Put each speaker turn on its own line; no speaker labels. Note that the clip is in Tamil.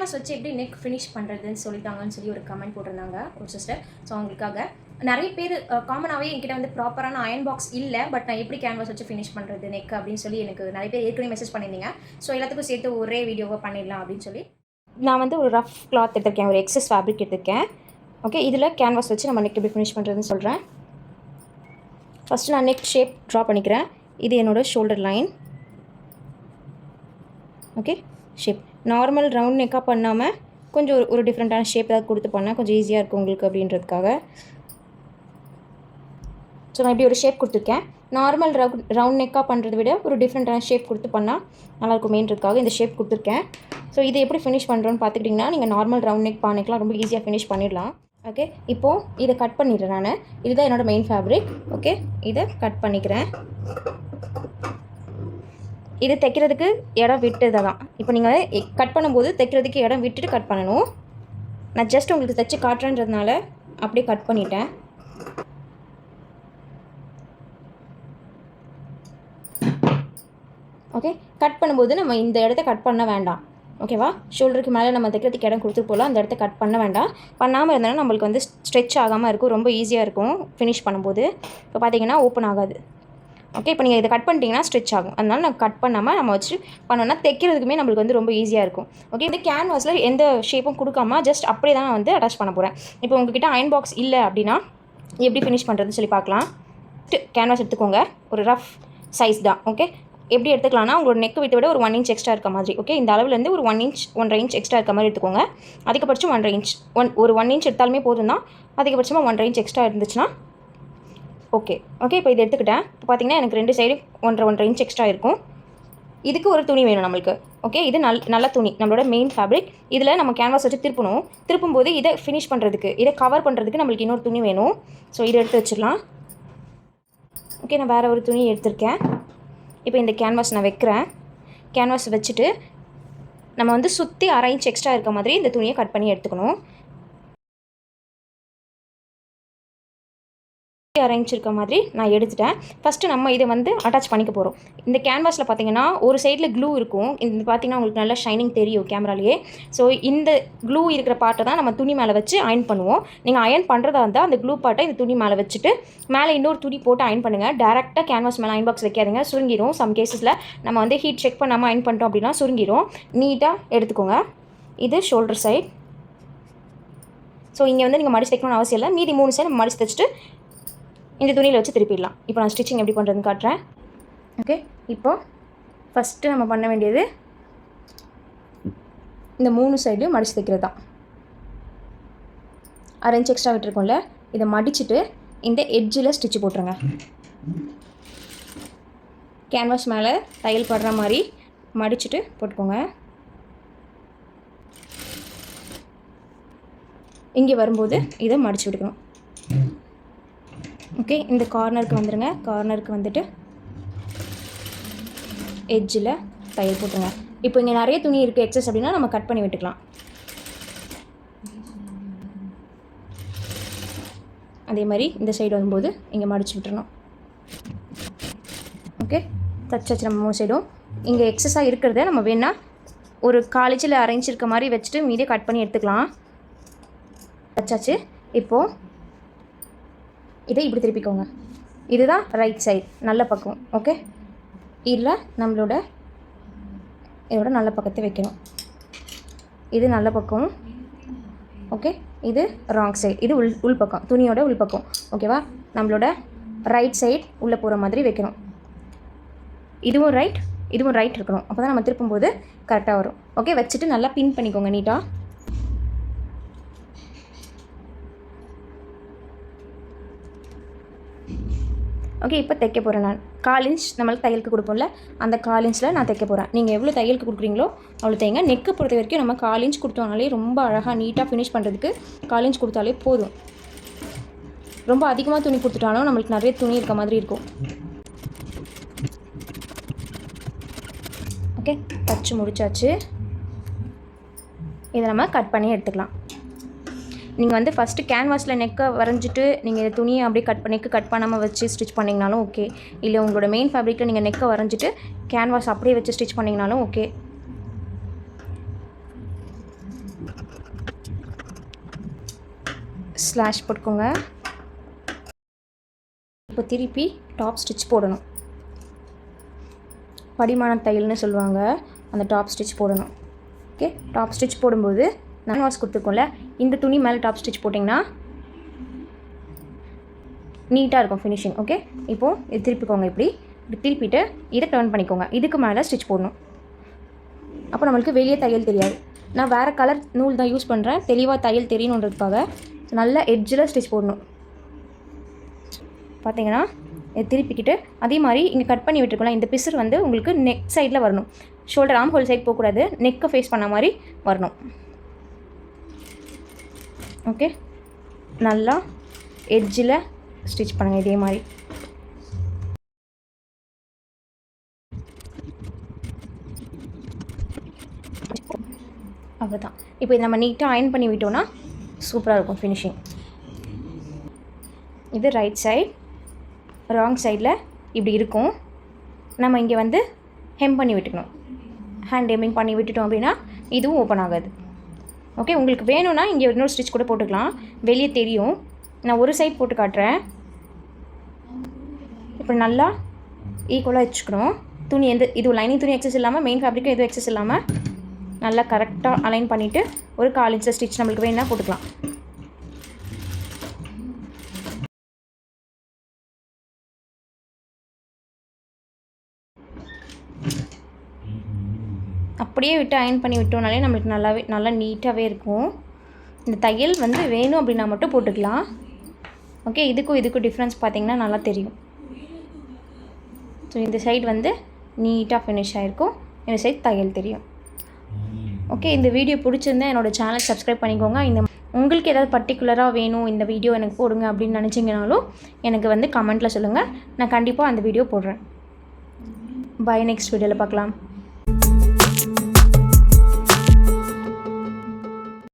கேன்வாஸ் வச்சு எப்படி நெக் ஃபினிஷ் பண்ணுறதுன்னு சொல்லிட்டாங்கன்னு சொல்லி ஒரு கமெண்ட் போட்டிருந்தாங்க ஒரு சிஸ்டர் ஸோ அவங்களுக்காக நிறைய பேர் காமனாகவே என்கிட்ட வந்து ப்ராப்பரான அயன் பாக்ஸ் இல்லை பட் நான் எப்படி கேன்வாஸ் வச்சு ஃபினிஷ் பண்ணுறது நெக் அப்படின்னு சொல்லி எனக்கு நிறைய பேர் ஏற்கனவே மெசேஜ் பண்ணியிருந்தீங்க. ஸோ எல்லாத்துக்கும் சேர்த்து ஒரே வீடியோவை பண்ணிடலாம் அப்படின்னு சொல்லி நான் வந்து ஒரு ரஃப் கிளாத் எடுத்திருக்கேன் ஒரு எக்ஸஸ் ஃபேப்ரிக் எடுத்திருக்கேன். ஓகே இதில் கேன்வாஸ் வச்சு நம்ம நெக் எப்படி ஃபினிஷ் பண்ணுறதுன்னு சொல்கிறேன் ஃபஸ்ட்டு நான் நெக் ஷேப் ட்ரா பண்ணிக்கிறேன். இது என்னோடய shoulder line okay shape normal round நெக்காக பண்ணாமல் கொஞ்சம் ஒரு ஒரு டிஃப்ரெண்ட்டான ஷேப் ஏதாவது கொடுத்து பண்ணால் கொஞ்சம் ஈஸியாக இருக்கும் உங்களுக்கு அப்படின்றதுக்காக. ஸோ நான் இப்படி ஒரு ஷேப் கொடுத்துருக்கேன். நார்மல் ரவுண்ட் ரவுண்ட் நெக்காக பண்ணுறதை விட ஒரு டிஃப்ரெண்ட்டான ஷேப் கொடுத்து பண்ணால் நல்லாயிருக்குமேன்றதுக்காக இந்த ஷேப் கொடுத்துருக்கேன். ஸோ இதை எப்படி ஃபினிஷ் பண்ணுறோன்னு பார்த்துக்கிட்டிங்கன்னா நீங்கள் நார்மல் ரவுண்ட் நெக் பானைக்கெலாம் ரொம்ப ஈஸியாக ஃபினிஷ் பண்ணிடலாம். ஓகே இப்போது இதை கட் பண்ணிடுறேன் நான். இதுதான் என்னோடய மெயின் ஃபேப்ரிக் ஓகே இதை கட் பண்ணிக்கிறேன். இது தைக்கிறதுக்கு இடம் விட்டது தான் இப்போ நீங்கள் கட் பண்ணும்போது தைக்கிறதுக்கு இடம் விட்டுட்டு கட் பண்ணணும். நான் ஜஸ்ட் உங்களுக்கு தைச்சு காட்டுறேன்றதுனால அப்படியே கட் பண்ணிட்டேன். ஓகே கட் பண்ணும்போது நம்ம இந்த இடத்த கட் பண்ண வேண்டாம். ஓகேவா ஷோல்டருக்கு மேலே நம்ம தைக்கிறதுக்கு இடம் கொடுத்துட்டு போகலாம். அந்த இடத்த கட் பண்ண வேண்டாம். பண்ணாமல் இருந்தாலும் நம்மளுக்கு வந்து ஸ்ட்ரெச் ஆகாமல் இருக்கும். ரொம்ப ஈஸியாக இருக்கும் ஃபினிஷ் பண்ணும்போது. இப்போ பார்த்தீங்கன்னா ஓப்பன் ஆகாது. ஓகே இப்போ நீங்கள் இதை கட் பண்ணிட்டீங்கன்னா ஸ்ட்ரெச் ஆகும். அதனால் நான் கட் பண்ணாமல் நம்ம வச்சு பண்ணோன்னா தைக்கிறதுக்குமே நம்மளுக்கு வந்து ரொம்ப ஈஸியாக இருக்கும். ஓகே இந்த கேன்வாஸில் எந்த ஷேப்பும் கொடுக்காம ஜஸ்ட் அப்படியே தான் நான் வந்து அட்டாச் பண்ண போகிறேன் இப்போ உங்ககிட்ட அயன் பாக்ஸ் இல்லை அப்படின்னா எப்படி ஃபினிஷ் பண்ணுறதுன்னு சொல்லி பார்க்கலாம். கேன்வாஸ் எடுத்துக்கோங்க. ஒரு ரஃப் சைஸ் தான். ஓகே எப்படி எடுத்துக்கலாம்னா உங்களோட நெக் விட்டு விட ஒரு ஒன் இன்ச் எக்ஸ்ட்ரா இருக்க மாதிரி. ஓகே இந்த அளவுலேருந்து ஒரு ஒன் இன்ச் ஒன்றரை இன்ச் எக்ஸ்ட்ரா இருக்க மாதிரி எடுத்துக்கோங்க. அதிகபட்சம் ஒன்றரை இன்ச் ஒன் ஒரு ஒன் இன்ச் எடுத்தாலுமே போதும் தான் அதிகபட்சமாக ஒன்றரை இன்ச் எக்ஸ்ட்ரா இருந்துச்சுன்னா ஓகே ஓகே இப்போ இது எடுத்துக்கிட்டேன். இப்போ பார்த்தீங்கன்னா எனக்கு ரெண்டு சைடு ஒன்றரை ஒன்றரை இன்ச் எக்ஸ்ட்ரா இருக்கும். இதுக்கு ஒரு துணி வேணும் நம்மளுக்கு. ஓகே இது நல் நல்ல துணி. நம்மளோட மெயின் ஃபேப்ரிக் இதில் நம்ம கேன்வாஸ் வச்சு திருப்பணும். திருப்பும்போது இதை ஃபினிஷ் பண்ணுறதுக்கு இதை கவர் பண்ணுறதுக்கு நம்மளுக்கு இன்னொரு துணி வேணும். ஸோ இதை எடுத்து வச்சிடலாம். ஓகே நான் வேறு ஒரு துணி எடுத்திருக்கேன். இப்போ இந்த கேன்வாஸ் நான் வைக்கிறேன். கேன்வாஸ் வச்சுட்டு நம்ம வந்து சுற்றி அரை இன்ச் எக்ஸ்ட்ரா இருக்க மாதிரி இந்த துணியை கட் பண்ணி எடுத்துக்கணும். அரேஞ்ச் இருக்க மாதிரி நான் எடுத்துட்டேன். ஃபஸ்ட்டு நம்ம இதை வந்து அட்டாச் பண்ணிக்க போகிறோம் இந்த கேன்வாஸில் பார்த்தீங்கன்னா ஒரு சைடில் க்ளூ இருக்கும். இந்த பார்த்தீங்கன்னா உங்களுக்கு நல்லா ஷைனிங் தெரியும் கேமராலேயே ஸோ இந்த க்ளூ இருக்கிற பாட்டை தான் நம்ம துணி மேலே வச்சு அயன் பண்ணுவோம். நீங்கள் அயன் பண்ணுறதா இருந்தால் அந்த க்ளூ பாட்டை இந்த துணி மேலே வச்சுட்டு மேலே இன்னொரு துணி போட்டு அயன் பண்ணுங்கள் டேரெக்டாக கேன்வாஸ் மேலே அயன் பாக்ஸ் வைக்காதீங்க. சுருங்கிடும் சம் கேசஸில் நம்ம வந்து ஹீட் செக் பண்ணாமல் அயன் பண்ணிட்டோம் அப்படின்னா சுருங்கிடும் நீட்டாக எடுத்துக்கோங்க. இது ஷோல்டர் சைட் ஸோ இங்கே வந்து நீங்கள் மடிச்சு தைக்கணும்னு அவசியம் இல்லை. மீதி மூணு சைடு மடிச்சு தைச்சிட்டு இந்த துணியில் வச்சு திருப்பிடலாம். இப்போ நான் ஸ்டிச்சிங் எப்படி பண்ணுறதுன்னு காட்டுறேன். ஓகே இப்போ ஃபஸ்ட்டு நம்ம பண்ண வேண்டியது இந்த மூணு சைடையும் மடித்து தைக்கிறது தான் அரேஞ்ச் எக்ஸ்ட்ரா விட்டுருக்கோம்ல இதை மடிச்சுட்டு இந்த எட்ஜில் ஸ்டிச்சு போட்டுருங்க. கேன்வாஸ் மேலே தையல் படுற மாதிரி மடிச்சுட்டு போட்டுக்கோங்க. இங்கே வரும்போது இதை மடிச்சு விட்டுக்கணும். ஓகே இந்த கார்னருக்கு வந்துடுங்க கார்னருக்கு வந்துட்டு எட்ஜில் தையல் போட்டுருங்க. இப்போ இங்கே நிறைய துணி இருக்குது எக்ஸஸ் அப்படின்னா நம்ம கட் பண்ணி விட்டுக்கலாம். அதே மாதிரி இந்த சைடு வரும்போது இங்கே மடிச்சு விட்டுறணும். ஓகே தச்சாச்சு நம்ம மூணு சைடும் இங்கே எக்ஸஸாக இருக்கிறத நம்ம வேணால் ஒரு காலேஜில் அரேஞ்ச் இருக்க மாதிரி வச்சுட்டு மீதியை கட் பண்ணி எடுத்துக்கலாம். தச்சாச்சு இப்போது இதை இப்படி திருப்பிக்கோங்க. இதுதான் ரைட் சைடு நல்ல பக்கம் ஓகே இதில் நம்மளோட இதோட நல்ல பக்கத்தை வைக்கணும். இது நல்ல பக்கம் ஓகே இது ராங் சைடு இது உள் உள் பக்கம். துணியோட உள் பக்கம். ஓகேவா நம்மளோட ரைட் சைடு உள்ளே போகிற மாதிரி வைக்கணும். இதுவும் ரைட் இதுவும் ரைட் இருக்கணும். அப்போ தான் நம்ம திருப்பும்போது கரெக்டாக வரும். ஓகே வச்சுட்டு நல்லா பின் பண்ணிக்கோங்க நீட்டாக ஓகே இப்போ தைக்க போகிறேன் நான். கால் இன்ச் நம்மளுக்கு தையலுக்கு கொடுப்போம்ல அந்த கால் இன்ச்சில் நான் தைக்க போகிறேன் நீங்கள் எவ்வளோ தையலுக்கு கொடுக்குறீங்களோ அவ்வளோ தைங்க. நெக்கு பொறுத்த வரைக்கும் நம்ம கால் இன்ச் கொடுத்தோம்னாலே ரொம்ப அழகாக நீட்டாக ஃபினிஷ் பண்ணுறதுக்கு கால் இன்ச் கொடுத்தாலே போதும். ரொம்ப அதிகமாக துணி கொடுத்துட்டாலும் நம்மளுக்கு நிறைய துணி இருக்க மாதிரி இருக்கும். ஓகே தச்சு முடிச்சாச்சு. இதை நம்ம கட் பண்ணி எடுத்துக்கலாம். நீங்கள் வந்து ஃபஸ்ட்டு கேன்வாஸில் நெக்கை வரைஞ்சிட்டு நீங்கள் துணியை அப்படியே கட் நெக்கு கட் பண்ணாமல் வச்சு ஸ்டிச் பண்ணிங்கனாலும் ஓகே இல்லை உங்களோட மெயின் ஃபேப்ரிக்கில் நீங்கள் நெக்கை வரைஞ்சிட்டு கேன்வாஸ் அப்படியே வச்சு ஸ்டிச் பண்ணிங்கனாலும் ஓகே ஸ்லாஷ் போட்டுக்கோங்க. இப்போ திருப்பி டாப் ஸ்டிச் போடணும். படிமான தையல்னு சொல்லுவாங்க. அந்த டாப் ஸ்டிச் போடணும். ஓகே டாப் ஸ்டிச் போடும்போது நான் வாஷ் கொடுத்துருக்கோம்ல இந்த துணி மேலே டாப் ஸ்டிச் போட்டிங்கன்னா நீட்டாக இருக்கும் ஃபினிஷிங் ஓகே இப்போது இது திருப்பிக்கோங்க இப்படி. திருப்பிட்டு இதை டர்ன் பண்ணிக்கோங்க. இதுக்கு மேலே ஸ்டிச் போடணும். அப்போ நம்மளுக்கு வெளியே தையல் தெரியாது. நான் வேறு கலர் நூல் தான் யூஸ் பண்ணுறேன் தெளிவாக தையல் தெரியணுன்றதுக்காக நல்ல எட்ஜில் ஸ்டிச் போடணும். பார்த்தீங்கன்னா இதை திருப்பிக்கிட்டு அதே மாதிரி இங்கே கட் பண்ணி விட்டுருக்கலாம் இந்த பிசர் வந்து உங்களுக்கு நெக் சைடில் வரணும். ஷோல்டர் ஆம் ஹோல் சைட் போகக்கூடாது. நெக்கை ஃபேஸ் பண்ண மாதிரி வரணும். ஓகே? நல்லா எட்ஜில் ஸ்டிச் பண்ணுங்கள் இதே மாதிரி. அவ்வளோதான் இப்போ இது நம்ம நீட்டாக அயன் பண்ணி விட்டோம்னா சூப்பராக இருக்கும் ஃபினிஷிங் இது ரைட் சைட் ராங் சைடில் இப்படி இருக்கும். நம்ம இங்கே வந்து ஹெம் பண்ணி விட்டுக்கணும். ஹேண்ட் ஹெம்மிங் பண்ணி விட்டுட்டோம் அப்படின்னா இதுவும் ஓப்பன் ஆகாது. ஓகே உங்களுக்கு வேணும்னா இங்கே இன்னொரு ஸ்டிச் கூட போட்டுக்கலாம். வெளியே தெரியும். நான் ஒரு சைட் போட்டு காட்டுறேன். இப்போ நல்லா ஈக்குவலாக வச்சுக்கணும் துணி எந்த இது லைனிங் துணி எக்ஸஸ் இல்லாமல் மெயின் ஃபேப்ரிக்கும் எதுவும் எக்ஸஸ் இல்லாமல் நல்லா கரெக்டாக அலைன் பண்ணிவிட்டு ஒரு கால் ஸ்டிச் நம்மளுக்கு வேணால் போட்டுக்கலாம். அப்படியே விட்டு அயன் பண்ணி விட்டோம்னாலே நம்மளுக்கு நல்லாவே நல்லா நீட்டாகவே இருக்கும். இந்த தையல் வந்து வேணும் அப்படின்னா மட்டும் போட்டுக்கலாம். ஓகே இதுக்கும் இதுக்கும் டிஃப்ரென்ஸ் பார்த்தீங்கன்னா நல்லா தெரியும். ஸோ இந்த சைடு வந்து நீட்டாக ஃபினிஷ் ஆகிருக்கும் இந்த சைடு தையல் தெரியும். ஓகே இந்த வீடியோ பிடிச்சிருந்தா என்னோடய சேனல் சப்ஸ்கிரைப் பண்ணிக்கோங்க. இந்த உங்களுக்கு ஏதாவது பர்டிகுலராக வேணும் இந்த வீடியோ எனக்கு போடுங்க அப்படின்னு நினச்சிங்கனாலும் எனக்கு வந்து கமெண்ட்டில் சொல்லுங்கள் நான் கண்டிப்பாக அந்த வீடியோ போடுறேன். பை நெக்ஸ்ட் வீடியோவில் பார்க்கலாம்.